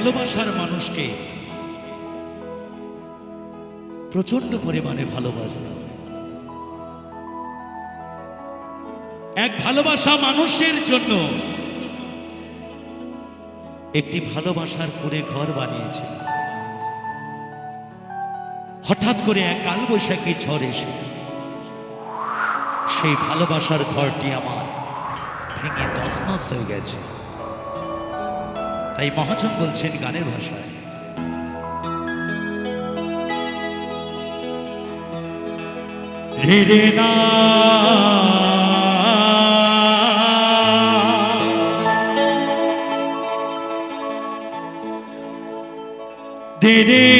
ভালোবাসার মানুষকে প্রচণ্ড পরিমাণে ভালোবাসতাম এক ভালোবাসা মানুষের জন্য একটি ভালোবাসার করে ঘর বানিয়েছে। হঠাৎ করে এক কালবৈশাখী ঝড় এসে সেই ভালোবাসার ঘরটি আমার ভেঙে তসমস হয়ে গেছে। তাই মহাজন বলছেন গানের ভাষায়। ধীরে না। দে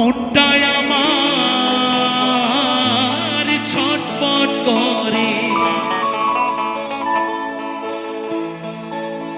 মনটায় আমার ছটপট করে।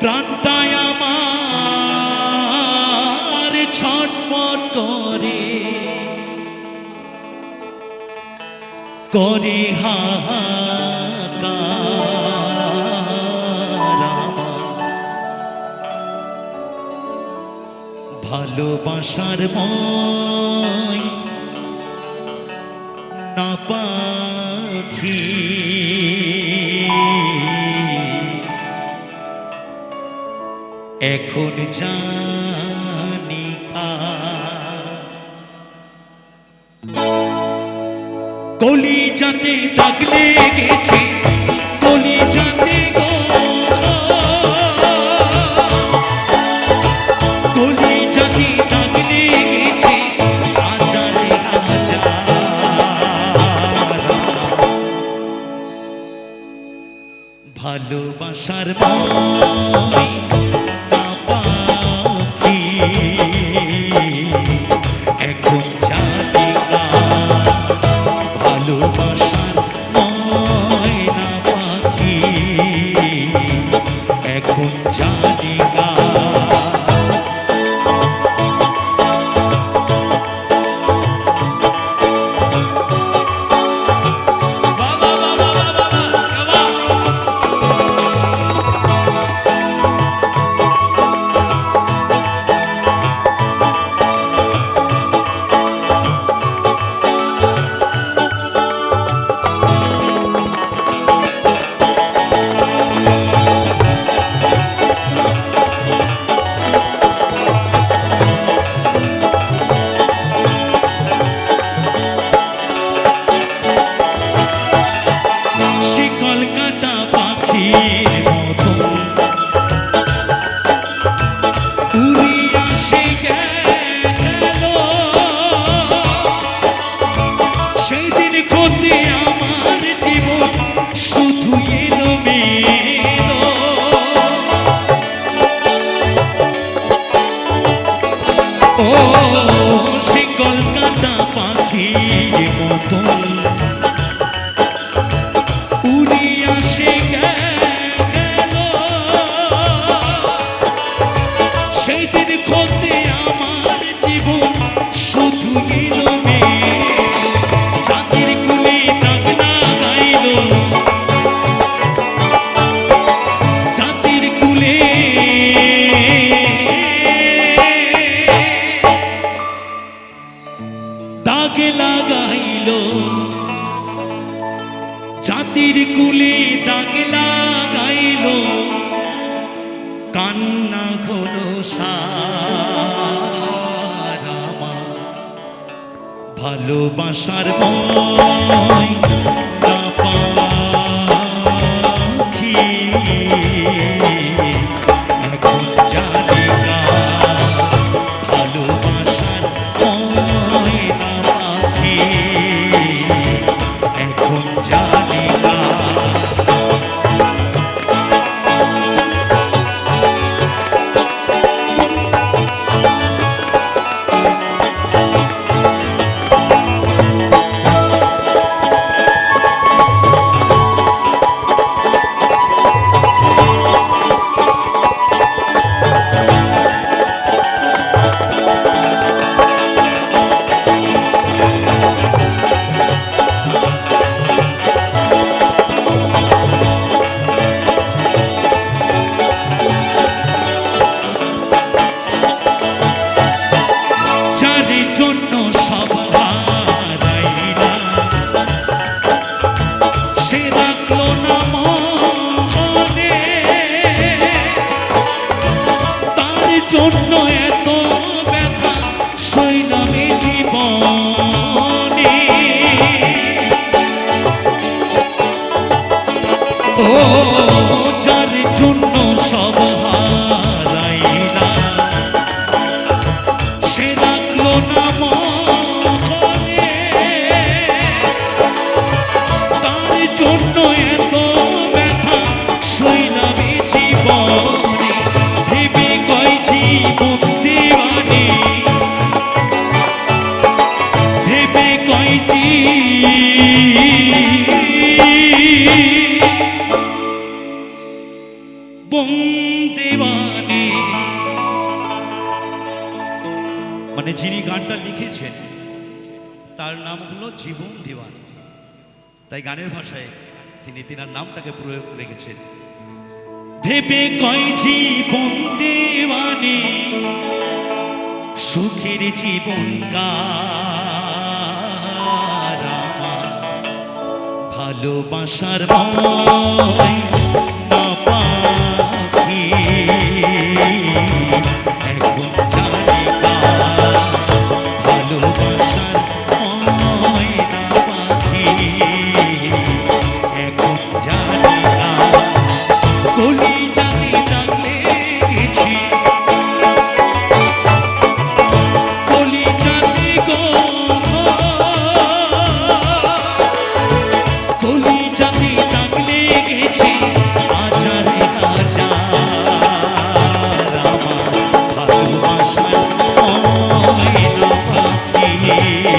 প্রাণটায় আমার ছটপট করে। করে হাহাকার ভালোবাসার মই না পাখি। এখন জানি কলি যাতে দাগ লেগেছে। ভালোবাসার মই পাখির মতন। কান্না হলো সারামা ভালোবাসার যিনি গানটা লিখেছেন, তার নাম হলো জীবন দেওয়ান। তাই গানের ভাষায় তিনি তিনার নামটাকে প্রয়োগ রেখেছেন। ভেবে কয় জীবন দেওয়ানে, সুখের জীবন ভালোবাসার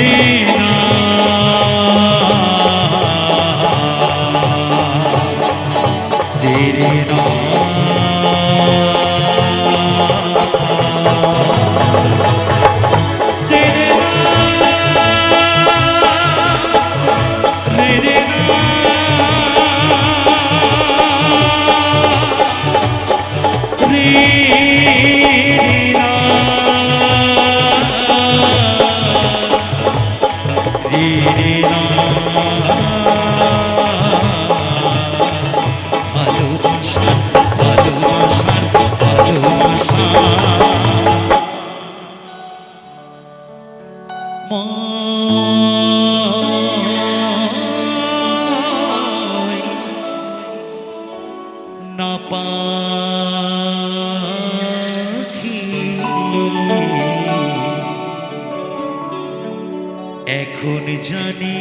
বোঝে না এখন জানি?